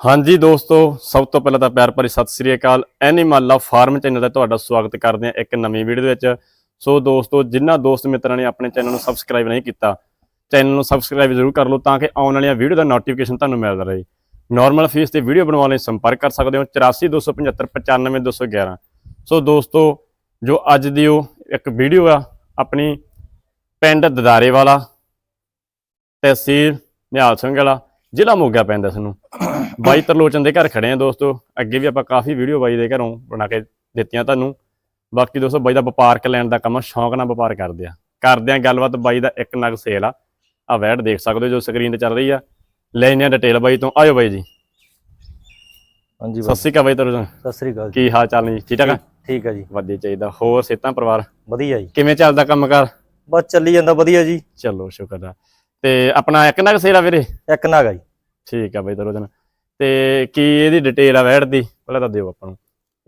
ਹਾਂਜੀ ਦੋਸਤੋ, ਸਭ ਤੋਂ ਪਹਿਲਾਂ ਤਾਂ ਪਿਆਰ ਭਰੀ ਸਤਿ ਸ੍ਰੀ ਅਕਾਲ। ਐਨੀਮਲ ਲਵ ਫਾਰਮ ਚੈਨਲ ਦਾ ਤੁਹਾਡਾ ਸਵਾਗਤ ਕਰਦੇ ਹਾਂ ਇੱਕ ਨਵੀਂ ਵੀਡੀਓ ਦੇ ਵਿੱਚ। ਸੋ ਦੋਸਤੋ, ਜਿਨ੍ਹਾਂ ਦੋਸਤ ਮਿੱਤਰਾਂ ਨੇ ਆਪਣੇ ਚੈਨਲ ਨੂੰ ਸਬਸਕ੍ਰਾਈਬ ਨਹੀਂ ਕੀਤਾ ਚੈਨਲ ਨੂੰ ਸਬਸਕ੍ਰਾਈਬ ਜ਼ਰੂਰ ਕਰ ਲਓ ਤਾਂ ਕਿ ਆਉਣ ਵਾਲੀਆਂ ਵੀਡੀਓ ਦਾ ਨੋਟੀਫਿਕੇਸ਼ਨ ਤੁਹਾਨੂੰ ਮਿਲਦਾ ਰਹੇ। ਨਾਰਮਲ ਫੀਸ ਤੇ ਵੀਡੀਓ ਬਣਾਉਣ ਲਈ ਸੰਪਰਕ ਕਰ ਸਕਦੇ ਹੋ 8427595211 95211 ਸੋ ਦੋਸਤੋ, ਜੋ ਅੱਜ ਦੀ ਉਹ ਇੱਕ ਵੀਡੀਓ ਆ, ਆਪਣੀ ਪਿੰਡ ਦਦਾਰੇ ਵਾਲਾ, ਤਹਿਸੀਲ ਨਿਹਾਲ ਸਿੰਘ ਵਾਲਾ ਜ਼ਿਲ੍ਹਾ ਮੋਗਾ ਪੈਂਦਾ ਇਸ ਨੂੰ ਬਾਈ ਤਰਲੋਚਨ ਦੇ ਘਰ ਖੜੇ ਆ ਦੋਸਤੋ। ਅੱਗੇ ਵੀ ਆਪਾਂ ਕਾਫੀ ਵੀਡੀਓ ਬਾਈ ਦੇ ਘਰੋਂ ਬਣਾ ਕੇ ਦਿੱਤੀਆਂ ਤੁਹਾਨੂੰ। ਬਾਕੀ ਦੋਸਤੋ ਬਾਈ ਦਾ ਵਪਾਰਕ ਲੈਣ ਦਾ ਕੰਮ ਸ਼ੌਂਕ ਨਾਲ ਵਪਾਰ ਕਰਦੇ ਆ। ਕਰਦੇ ਆ ਗੱਲਬਾਤ ਬਾਈ ਦਾ ਇੱਕ ਨਗ ਸੇਲ ਆ। ਆ ਵੈਟ ਦੇਖ ਸਕਦੇ ਹੋ ਜੋ ਸਕਰੀਨ ਤੇ ਚੱਲ ਰਹੀ ਆ। ਲੈਣੇ ਆ ਡਿਟੇਲ ਬਾਈ ਤੋਂ। ਆਇਓ ਬਾਈ ਜੀ। ਹਾਂਜੀ ਸਤਿ ਬਾਈ ਸ਼੍ਰੀ ਅਕਾਲ ਬਾਈ ਤਰਲੋਚਨ। ਸਤਿ ਸ੍ਰੀ ਅਕਾਲ ਕੀ ਹਾਲ ਚਾਲ ਨੇ ਜੀ? ਠੀਕ ਠਾਕ ਆ? ਠੀਕ ਆ ਜੀ। ਵਧੀਆ ਚਾਹੀਦਾ। ਹੋਰ ਸੇਤਾਂ ਪਰਿਵਾਰ? ਵਧੀਆ ਜੀ। ਕਿਵੇਂ ਚੱਲਦਾ ਕੰਮ ਕਾਰ ਬਸ ਚੱਲੀ ਜਾਂਦਾ ਵਧੀਆ ਜੀ। ਚਲੋ ਸ਼ੁਕਰ ਆ। ਤੇ ਆਪਣਾ ਇੱਕ ਨਗ ਆ ਵੀਰੇ? ਇੱਕ ਨਾਗਾ ਜੀ। ਠੀਕ ਆ ਬਾਈ ਤਰਲੋਚਨ ਤੇ ਕੀ ਇਹਦੀ ਡਿਟੇਲ ਆ ਵੈਟ ਦੀ? ਪਹਿਲਾਂ ਤਾਂ ਦਿਓ ਆਪਾਂ ਨੂੰ।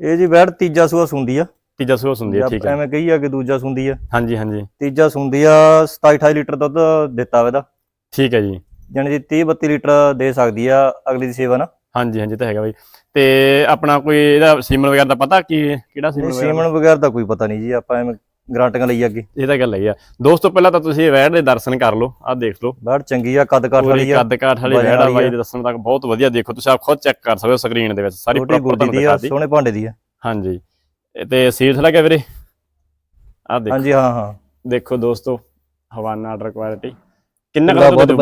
ਇਹ ਜੀ ਬੈੜ ਤੀਜਾ ਸੂਆ ਸੁੰਦੀ ਆ। ਤੀਜਾ ਸੋਸ ਹੁੰਦੀ ਆ ਠੀਕ ਆ। ਐਵੇਂ ਕਹੀ ਆ ਕਿ ਦੂਜਾ ਸੁੰਦੀ ਆ। ਹਾਂਜੀ ਹਾਂਜੀ। ਤੀਜਾ ਸੁੰਦੀ ਆ 27 28 ਲੀਟਰ ਦੁੱਧ ਦਿੱਤਾ ਵਾ ਇਹਦਾ। ਠੀਕ ਹੈ ਜੀ। ਜਾਣੀ ਦੀ 30 32 ਲੀਟਰ ਦੇ ਸਕਦੀ ਆ ਅਗਲੀ ਦੀ ਸੇਵਾ ਨਾ। ਹਾਂਜੀ ਹਾਂਜੀ ਤਾਂ ਹੈਗਾ ਬਾਈ। ਤੇ ਆਪਣਾ ਕੋਈ ਇਹਦਾ ਸੀਮਨ ਵਗੈਰਾ ਦਾ ਪਤਾ ਕੀ ਕਿਹੜਾ ਸੀਮਨ ਵਗੈਰਾ? ਸੀਮਨ ਵਗੈਰਾ ਦਾ ਕੋਈ ਪਤਾ ਨਹੀਂ ਜੀ। ਆਪਾਂ ਐਵੇਂ ਗਰੰਟੀਆਂ ਲਈ ਅੱਗੇ। ਇਹ ਤਾਂ ਗੱਲ ਹੈ ਆ ਦੋਸਤੋ ਪਹਿਲਾਂ ਤਾਂ ਤੁਸੀਂ ਵੈੜ ਦੇ ਦਰਸ਼ਨ ਕਰ ਲਓ। ਆਹ ਦੇਖ ਲਓ। ਬੈੜ ਚੰਗੀ ਆ ਕੱਦ ਕਾਠ ਵਾਲੀ ਆ। ਕੱਦ ਕਾਠ ਵਾਲੀ ਵੈੜ ਆ ਬਾਈ ਆ। ਦੇ ਦੱਸਣ ਤੱਕ ਬਹੁਤ ਵਧੀਆ ਦੇਖੋ। ਤੁਸੀਂ ਆਪ ਖੁਦ ਚੈੱਕ ਕਰ ਸਕਦੇ ਹੋ ਸਕਰੀਨ ਦੇ ਵਿੱਚ। ਸਾਰੀ ਪ੍ਰੋਪਰ ਤੁਹਾਨੂੰ ਦੀ ਆ ਦਿਖਾਤੀ ਸੋਹਣੇ ਭਾਂਡੇ ਦੀ ਆ। ਹਾਂਜੀ। ਤੇ ਸੀਰਸ ਲੱਗਿਆ ਵੀਰੇ। ਆਹ ਦੇਖੋ। ਹਾਂਜੀ ਹਾਂ ਹਾਂ। ਦੇਖੋ ਦੋਸਤੋ ਹਵਾਨਾ ਆਰਡਰ ਕੁਆਲਿਟੀ ਕਿੰਨਾ ਢਿੱਲਾਂ ਕੁ ਬਹੁਤ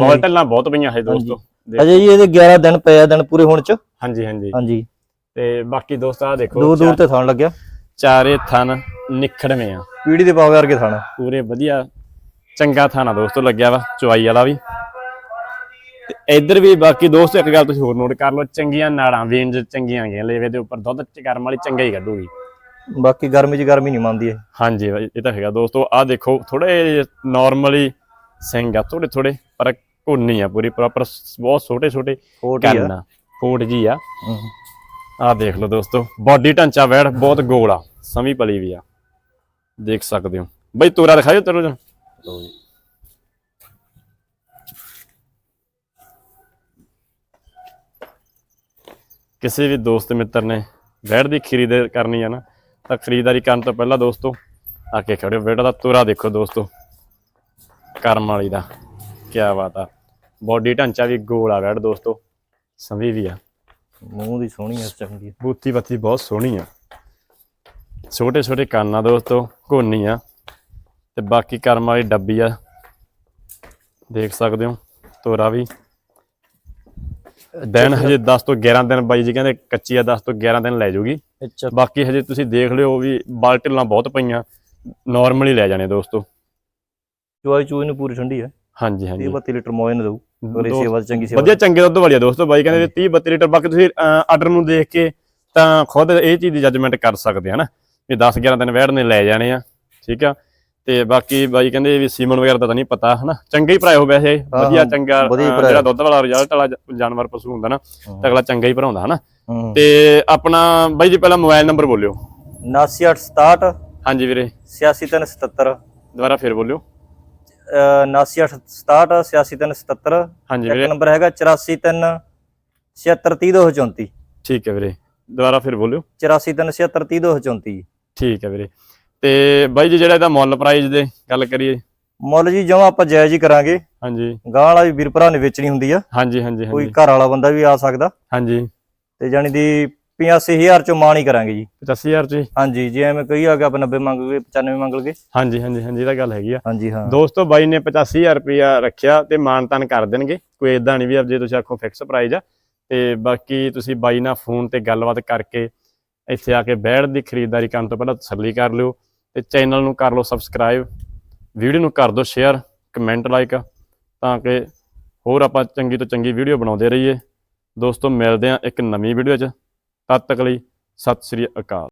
ਬਹੁਤ ਪਈਆਂ। ਹੈ ਦੋਸਤੋ। ਅਜੇ ਜੀ ਇਹਦੇ 11 ਦਿਨ ਪਏ ਆ ਦਿਨ ਪੂਰੇ ਹੋਣ ਚ। ਹਾਂਜੀ ਹਾਂਜੀ। ਹਾਂਜੀ। ਤੇ ਬਾਕੀ ਦੋਸਤ ਆਹ ਦੇਖੋ। ਦੂਰ ਦੂਰ ਤੇ ਥਾਣ ਲੱਗਿਆ। ਚਾਰੇ ਥਣ। ਨਿਖੜਵੇਂ ਆ। ਪੀੜੀ ਦੇ ਪਾਵੇ ਵਰਗੇ ਥਾਣਾ। ਪੂਰੇ ਵਧੀਆ। ਚੰਗਾ ਥਾਣਾ ਦੋਸਤੋ ਲੱਗਿਆ ਵਾ ਚੁਆਈ ਵਾਲਾ ਵੀ। ਤੇ ਇੱਧਰ ਵੀ ਬਾਕੀ ਦੋਸਤੋ ਇੱਕ ਗੱਲ ਤੁਸੀਂ ਹੋਰ ਨੋਟ ਕਰ ਲਓ ਚੰਗੀਆਂ ਨਾੜਾਂ ਵੇਨਜ ਚੰਗੀਆਂ ਗਈਆਂ ਲੇਵੇ ਦੇ ਉੱਪਰ ਦੁੱਧ ਚਗਰਮ ਵਾਲੀ ਚੰਗਾ ਹੀ ਕੱਢੂਗੀ। ਬਾਕੀ ਗਰਮੀ ਚ ਗਰਮੀ ਨਹੀਂ ਮੰਨਦੀ ਇਹ। ਹਾਂਜੀ ਇਹ ਤਾਂ ਹੈਗਾ ਦੋਸਤੋ ਆਹ ਦੇਖੋ ਥੋੜੇ ਨਾਰਮਲੀ ਸਿੰਘ ਆ ਥੋੜੇ ਥੋੜੇ ਪਰ ਘੁੰਨੀ ਆ ਪੂਰੀ ਪ੍ਰੋਪਰ ਬਹੁਤ ਛੋਟੇ ਛੋਟੇ ਕੰਨ ਆ ਫੋਟ ਜੀ ਆ। ਆਹ ਦੇਖ ਲਓ ਦੋਸਤੋ ਬਾਡੀ ਢਾਂਚਾ ਵੈੜ ਬਹੁਤ ਗੋਲ ਆ ਸਮੀ ਪਲੀ ਵੀ ਆ। ਦੇਖ ਸਕਦੇ ਹੋ। ਬਈ ਤੋਰਾ ਦਿਖਾਇਓ ਤਰੋ ਜੀ। ਕਿਸੇ ਵੀ ਦੋਸਤ ਮਿੱਤਰ ਨੇ ਵੈੜ ਦੀ ਖਰੀਦ ਕਰਨੀ ਆ ਨਾ ਤਾਂ ਖਰੀਦਦਾਰੀ ਕਰਨ ਤੋਂ ਪਹਿਲਾਂ ਦੋਸਤੋ ਆ ਕੇ ਖੜਿਓ ਵੈੜ ਦਾ ਤੋਰਾ ਦੇਖੋ ਦੋਸਤੋ। ਕਰਮ ਵਾਲੀ ਦਾ। ਕੀ ਬਾਤ ਆ। ਬਾਡੀ ਢਾਂਚਾ ਵੀ ਗੋਲ ਆ ਵੈੜ ਦੋਸਤੋ। ਸਮੀ ਵੀ ਆ। ਮੂੰਹ ਦੀ ਸੋਹਣੀ ਆ ਚੰਗੀ। ਬੂਤੀ ਬੱਤੀ ਬਹੁਤ ਸੋਹਣੀ ਆ। ਛੋਟੇ ਛੋਟੇ ਕੰਨ ਆ ਦੋਸਤੋ। ਘੋਨੀ ਆ। ਤੇ ਬਾਕੀ ਕਰਮ ਵਾਲੀ ਡੱਬੀ ਆ। ਦੇਖ ਸਕਦੇ ਹੋ ਤੋਰਾ ਵੀ। ਦਿਨ ਹਜੇ 10 ਤੋਂ 11 ਦਿਨ ਬਾਈ ਜੀ ਕਹਿੰਦੇ ਕੱਚੀ ਆ 10 ਤੋਂ 11 ਦਿਨ ਲੈ ਜਾਊਗੀ ਅੱਛਾ। ਬਾਕੀ ਹਜੇ ਤੁਸੀਂ ਦੇਖ ਲਿਓ ਵੀ ਬਾਲਟਿਲਾਂ ਬਹੁਤ ਪਈਆਂ। ਨਾਰਮਲੀ ਲੈ ਜਾਣੇ ਦੋਸਤੋ। ਚੁਆਈ ਚੂਈ ਨੂੰ ਪੂਰੀ ਠੰਡੀ ਆ। ਹਾਂਜੀ 30 ਹਾਂਜੀ 32 ਲੀਟਰ ਮੋਏ ਨੂੰ ਦਊ ਦੋ- ਸੇਵਾ ਚੰਗੀ ਸੇਵਾ ਵਧੀਆ ਚੰਗੇ ਦੁੱਧ ਵਾਲੀ ਆ ਦੋਸਤੋ ਬਾਈ ਕਹਿੰਦੇ ਵੀ 30 32 ਲੀਟਰ ਬਾਕੀ ਤੁਸੀਂ ਆਰਡਰ ਨੂੰ ਦੇਖ ਕੇ ਤਾਂ ਖੁਦ ਇਹ ਚੀਜ਼ ਦੀ ਜੱਜਮੈਂਟ ਕਰ ਸਕਦੇ ਆ ਨਾ। ਵੀ 10 11 ਦਿਨ ਵੈੜ ਨੇ ਲੈ ਜਾਣੇ ਆ ਠੀਕ ਆ? ਤੇ ਬਾਕੀ ਬਾਈ ਕਹਿੰਦੇ ਵੀ ਸੀਮਨ ਵਗੈਰਾ ਦਾ ਤਾਂ ਨਹੀਂ ਪਤਾ ਹਨਾ? ਚੰਗਾ ਹੀ ਭਰਾਇਓ ਵੈਸੇ ਵਧੀਆ ਚੰਗਾ। ਜਿਹੜਾ ਦੁੱਧ ਵਾਲਾ ਰਿਜ਼ਲਟ ਵਾਲਾ ਜਾਨਵਰ ਪਸ਼ੂ ਹੁੰਦਾ ਨਾ ਤਾਂ ਅਗਲਾ ਚੰਗਾ ਹੀ ਭਰਾਉਂਦਾ ਹਨਾ? ਤੇ ਆਪਣਾ ਬਾਈ ਜੀ ਪਹਿਲਾਂ ਮੋਬਾਈਲ ਨੰਬਰ ਬੋਲਿਓ। 9867 ਹਾਂਜੀ ਵੀਰੇ। 86377 ਦੁਬਾਰਾ ਫਿਰ ਬੋਲਿਓ। 9867 86377 ਹਾਂਜੀ ਵੀਰੇ। ਨੰਬਰ ਹੈਗਾ 843 7633234 ਠੀਕ ਹੈ ਵੀਰੇ। ਦੁਬਾਰਾ ਫਿਰ ਬੋਲਿਓ। 843 ਠੀਕ ਹੈ ਵੀਰੇ। ਤੇ ਬਾਈ ਜੀ ਜਿਹੜਾ ਇਹਦਾ ਮੁੱਲ ਪ੍ਰਾਈਸ ਦੇ ਗੱਲ ਕਰੀਏ। ਮੁੱਲ ਜੀ ਜਮਾ ਆਪਾਂ ਜਾਇਜ਼ ਹੀ ਕਰਾਂਗੇ। ਹਾਂਜੀ। ਗਾਂ ਵਾਲਾ ਵੀ ਵੀਰ ਭਰਾ ਨੇ ਵੇਚਣੀ ਹੁੰਦੀ ਆ। ਹਾਂਜੀ ਹਾਂਜੀ ਕੋਈ ਹਾਂਜੀ ਘਰ ਵਾਲਾ ਬੰਦਾ ਵੀ ਆ ਸਕਦਾ। ਹਾਂਜੀ। ਤੇ ਜਾਣੀ ਦੀ 85000 ਚੋਂ ਮਾਣ ਹੀ ਕਰਾਂਗੇ ਜੀ। 85000 ਜੀ ਹਾਂਜੀ ਜੇ ਐਵੇਂ ਕਹੀ ਆ ਕਿ ਆਪਾਂ 90 ਮੰਗ ਗਏ 95 ਮੰਗ ਲਗੇ। ਹਾਂਜੀ ਹਾਂਜੀ ਹਾਂਜੀ ਇਹ ਤਾਂ ਗੱਲ ਹੈਗੀ ਆ। ਹਾਂਜੀ ਹਾਂ। ਦੋਸਤੋ ਬਾਈ ਨੇ 85000 ਰੁਪਇਆ ਰੱਖਿਆ ਤੇ ਮਾਨਤਾਨ ਕਰ ਦੇਣਗੇ। ਕੋਈ ਇਦਾਂ ਨਹੀਂ ਵੀ ਜੇ ਤੁਸੀਂ ਆਖੋ ਫਿਕਸ ਪ੍ਰਾਈਸ ਆ। ਤੇ ਬਾਕੀ ਤੁਸੀਂ ਬਾਈ ਨਾਲ ਫੋਨ ਤੇ ਗੱਲਬਾਤ ਕਰਕੇ ਇੱਥੇ ਆ ਕੇ ਬੈੜ ਦੀ ਖਰੀਦਦਾਰੀ ਕਰਨ ਤੋਂ ਪਹਿਲਾਂ ਤਸੱਲੀ ਕਰ ਲਿਓ ਤੇ ਚੈਨਲ ਨੂੰ ਕਰ ਲਓ ਸਬਸਕ੍ਰਾਈਬ, ਵੀਡੀਓ ਨੂੰ ਕਰ ਦਿਓ ਸ਼ੇਅਰ ਕਮੈਂਟ ਲਾਈਕ ਤਾਂ ਕਿ ਹੋਰ ਆਪਾਂ ਚੰਗੀ ਤੋਂ ਚੰਗੀ ਵੀਡੀਓ ਬਣਾਉਂਦੇ ਰਹੀਏ। ਦੋਸਤੋ, ਮਿਲਦੇ ਆ ਇੱਕ ਨਵੀਂ ਵੀਡੀਓ 'ਚ। ਤਦ ਤੱਕ ਲਈ ਸਤਿ ਸ੍ਰੀ ਅਕਾਲ।